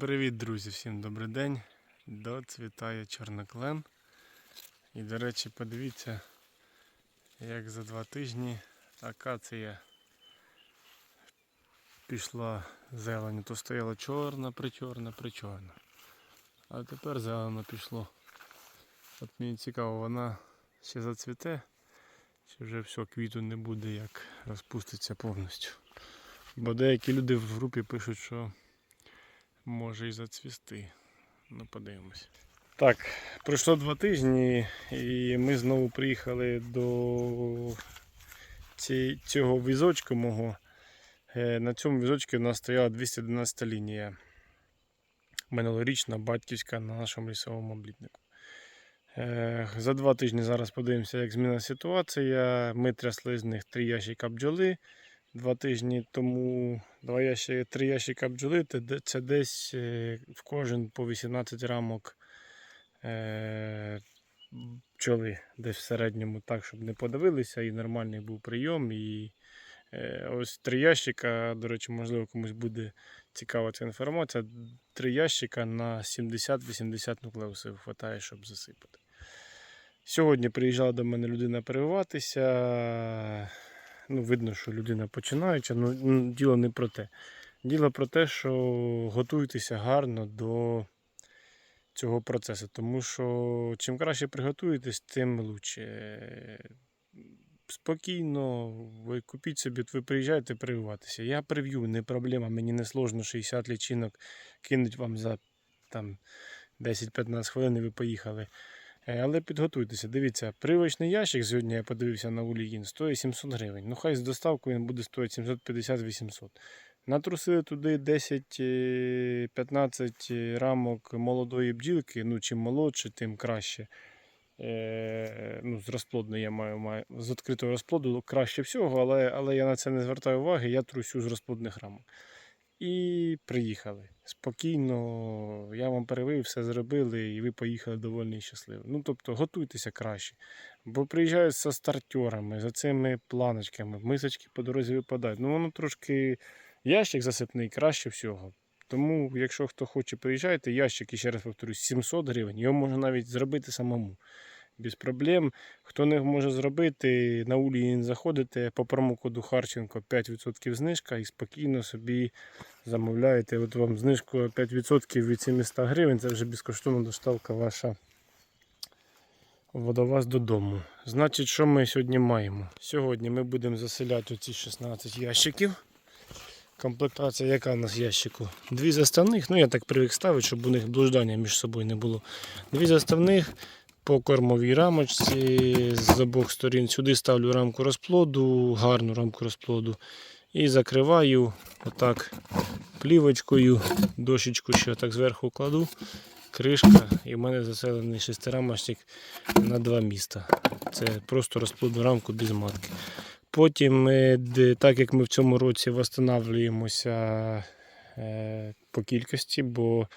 Друзі, всім добрий день. Доцвітає чорноклен. І, до речі, подивіться, як за два тижні акація пішла зелень. То стояла чорна, причорна, причорна. А тепер зелено пішло. От мені цікаво, вона ще зацвіте, чи вже все, квіту не буде, як розпуститься повністю. Бо деякі люди в групі пишуть, що може і зацвісти. Ну, подивимось. Так, пройшло два тижні, і ми знову приїхали до цього візочку мого. Е, На цьому візочку у нас стояла 211 лінія. Минулорічна батьківська на нашому лісовому облітнику. Е, За два тижні зараз подивимося, як змінила ситуація. Ми трясли з них три ящика бджоли два тижні тому. Два ящики, три ящика бджоли, це десь е, в кожен по 18 рамок е, бджоли, десь в середньому, так, щоб не подивилися, і нормальний був прийом. І е, ось три ящика, до речі, можливо, комусь буде цікава ця інформація. Три ящика на 70-80 нуклеусів вистачає, щоб засипати. Сьогодні приїжджала до мене людина перевиватися. Ну, видно, що людина починаюча, ну діло не про те. Діло про те, що готуйтеся гарно до цього процесу. Тому що чим краще приготуєтесь, тим краще. Спокійно, ви купіть собі, ви приїжджаєте прививатися. Я прив'ю, не проблема, мені не сложно 60 лічинок кинуть вам за там, 10-15 хвилин і ви поїхали. Е, Але підготуйтеся. Дивіться, привичний ящик сьогодні я подивився на Улігін, стоїть 700 гривень. Ну хай з доставкою він буде стоїти 750-800. Натрусили туди 10-15 рамок молодої бджілки. Ну, чим молодше, тим краще. Е, ну, з розплодної я маю, маю з відкритого розплоду краще всього, але, але я на це не звертаю уваги, я трусю з розплодних рамок. І приїхали. Спокійно, я вам перевив, все зробили, і ви поїхали довольні і щасливі. Ну, тобто, готуйтеся краще. Бо приїжджають зі стартерами, за цими планочками, мисочки по дорозі випадають. Ну, воно трошки ящик засипний краще всього. Тому, якщо хто хоче, приїжджайте, ящик, і ще раз повторюсь, 700 гривень, його можна навіть зробити самому. Без проблем. Хто не може зробити, на Уліїн заходите по промокоду Харченко 5% знижка і спокійно собі замовляєте. От вам знижку 5% від 700 гривень, це вже безкоштовна доставка ваша до вас додому. Значить, що ми сьогодні маємо? Сьогодні ми будемо заселяти оці 16 ящиків. Комплектація, яка у нас ящику? Дві заставних, ну я так привик ставити, щоб у них блуждання між собою не було. Дві заставних по кормовій рамочці з обох сторін. Сюди ставлю рамку розплоду, гарну рамку розплоду. І закриваю отак плівочкою, дощечку ще так зверху кладу, кришка, і в мене заселений шестирамочник на два міста. Це просто розплодну рамку без матки. Потім, так як ми в цьому році встановлюємося е, по кількості, бо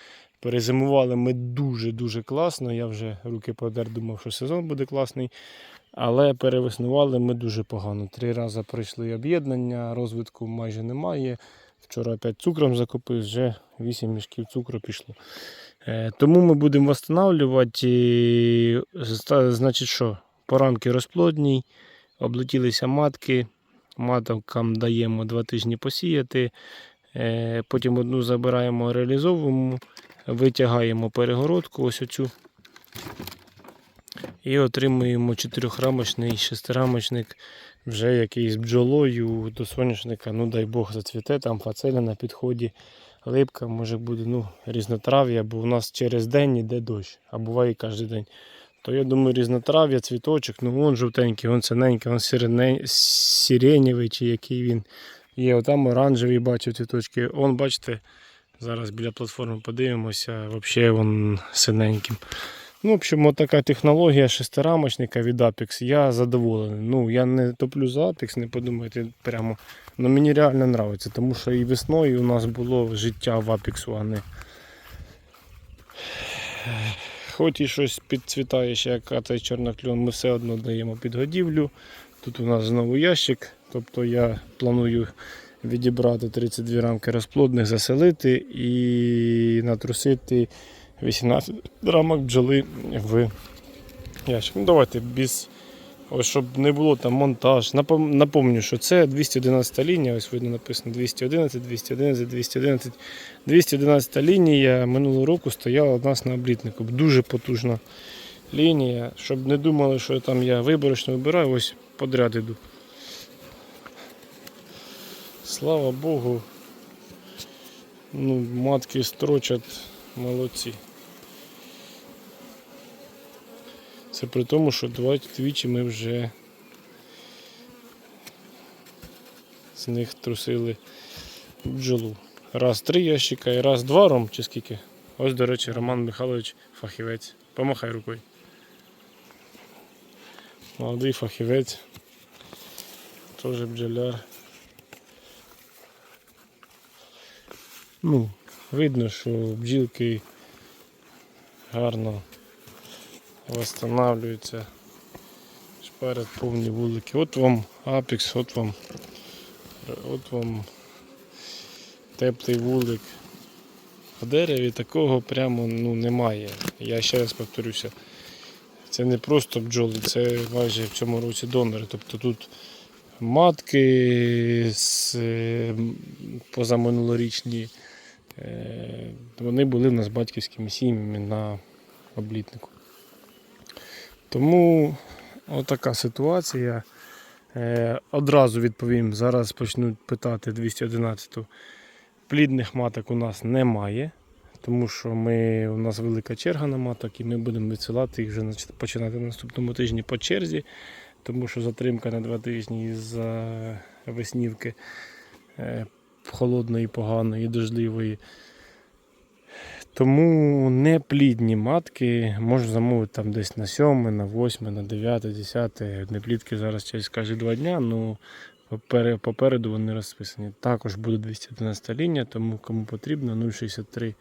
перезимували ми дуже-дуже класно. Я вже руки подер, думав, що сезон буде класний. Але перевеснували ми дуже погано. Три рази пройшли об'єднання, розвитку майже немає. Вчора опять цукром закупив, вже 8 мішків цукру пішло. Е, тому ми будемо встановлювати. Значить, що? Поранки розплодній, облетілися матки. Маткам даємо 2 тижні посіяти. Е, Потім одну забираємо, реалізовуємо, витягаємо перегородку, ось оцю. І отримуємо чотирьохрамочний шестирамочник, вже який з бджолою до соняшника, ну дай Бог зацвіте, там фацеля на підході, липка, може буде ну, різнотрав'я, бо у нас через день іде дощ, а буває кожен день. То я думаю, різнотрав'я, цвіточок, ну вон жовтенький, вон синенький, вон сиренєвий, чи який він є. Отам оранжевий бачу цвіточки. Он, бачите, зараз біля платформи подивимося, взагалі він синеньким. Ну, в общем, от така технологія шестирамочника від Apex. Я задоволений. Ну, я не топлю за Apex, не подумайте прямо. Ну, мені реально подобається, тому що і весною у нас було життя в Apex, а не. Хоч і щось підцвітає ще, як цей чорнокльон, ми все одно даємо підгодівлю. Тут у нас знову ящик, тобто я планую відібрати 32 рамки розплодних, заселити і натрусити 18 рамок бджоли в ящик. Ну, давайте без. Ось щоб не було там монтаж. Напомню, що це 211 лінія, ось видно написано 211, 211, 211. 211 лінія минулого року стояла у нас на облітнику. Дуже потужна лінія. Щоб не думали, що там я виборочно вибираю, ось подряд іду. Слава Богу. Ну, матки строчать молодці. Це при тому, що двічі ми вже з них трусили бджолу. Раз три ящика і раз два ром, чи скільки. Ось, до речі, Роман Михайлович фахівець. Помахай рукою. Молодий фахівець. Теж бджоляр. Ну, видно, що бджілки гарно восстанавливаються. Шпарять повні вулики. От вам апекс, от вам, от вам теплий вулик. В дереві такого прямо ну, немає. Я ще раз повторюся. Це не просто бджоли, це майже в цьому році донори. Тобто тут матки з е, позаминулорічні. Е, Вони були в нас батьківськими сім'ями на облітнику. Тому отака ситуація. Е, Одразу відповім, зараз почнуть питати 211-ту. Плідних маток у нас немає, тому що ми, у нас велика черга на маток і ми будемо відсилати їх вже починати на наступному тижні по черзі, тому що затримка на два тижні із веснівки е, холодної, поганої, дождливої. Тому неплідні матки можна замовити там десь на 7, на 8, на 9, 10. Неплідки зараз через кожні два дня, ну попере- попереду вони розписані. Також буде 211 лінія, тому кому потрібно 063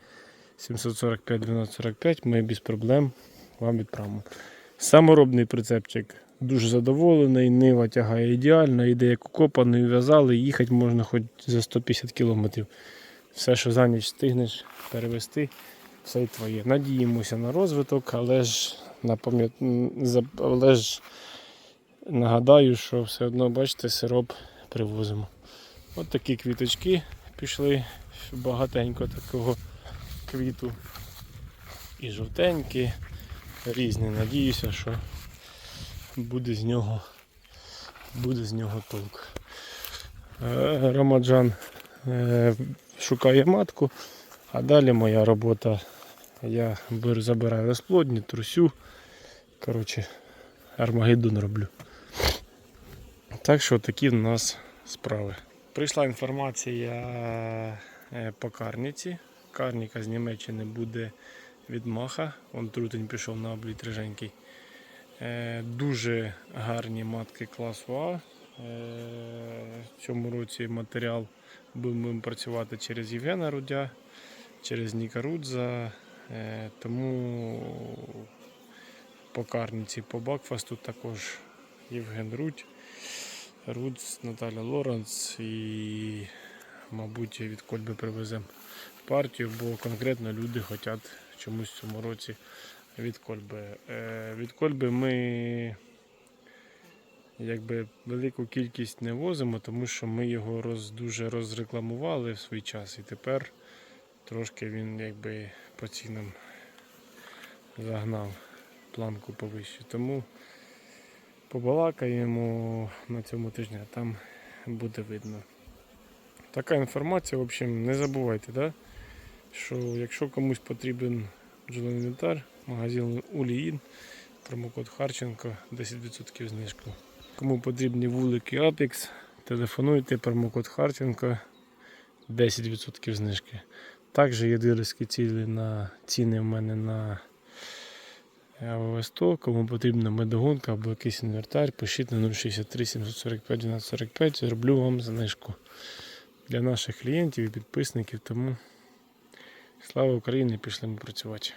745 1245 ми без проблем вам відправимо. Саморобний прицепчик дуже задоволений, нива тягає ідеально, йде як укопаний, в'язали, їхати можна хоч за 150 кілометрів. Все, що за ніч встигнеш перевести, все й твоє. Надіємося на розвиток, але ж але ж нагадаю, що все одно, бачите, сироп привозимо. От такі квіточки пішли, багатенько такого квіту. І жовтенькі, різні. Надіюся, що буде з нього, буде з нього толк. Е, Рамаджан е, шукає матку, а далі моя робота. Я забираю розплодні, трусю. Коротше, Армагеддон роблю. Так що такі в нас справи. Прийшла інформація е, по карніці. Карніка з Німеччини буде від маха. Он трутень пішов на обліт риженький. Е, Дуже гарні матки класу А. Е, В цьому році матеріал будемо працювати через Євгена Рудя, через Ніка Рудза. Е, Тому по карніці, по Бакфасту також Євген Рудь, Рудз, Наталя Лоренц і, мабуть, від Кольби привеземо партію, бо конкретно люди хочуть чомусь цьому році від Кольби. Е, Від Кольби ми якби велику кількість не возимо, тому що ми його роз, дуже розрекламували в свій час і тепер трошки він якби по цінам загнав планку повище. Тому побалакаємо на цьому тижні, а там буде видно. Така інформація, в общем, не забувайте, да? що якщо комусь потрібен бджолиний інвентар, магазин Уліїн, промокод Харченко 10% знижку. Кому потрібні вулики Apex, телефонуйте, промокод Харченко 10% знижки. Також є дилерські цілі на ціни в мене на АВС-100. Кому потрібна медогонка або якийсь інвертар, пишіть на 063 745 1245, зроблю вам знижку для наших клієнтів і підписників. Тому слава Україні, пішли ми працювати.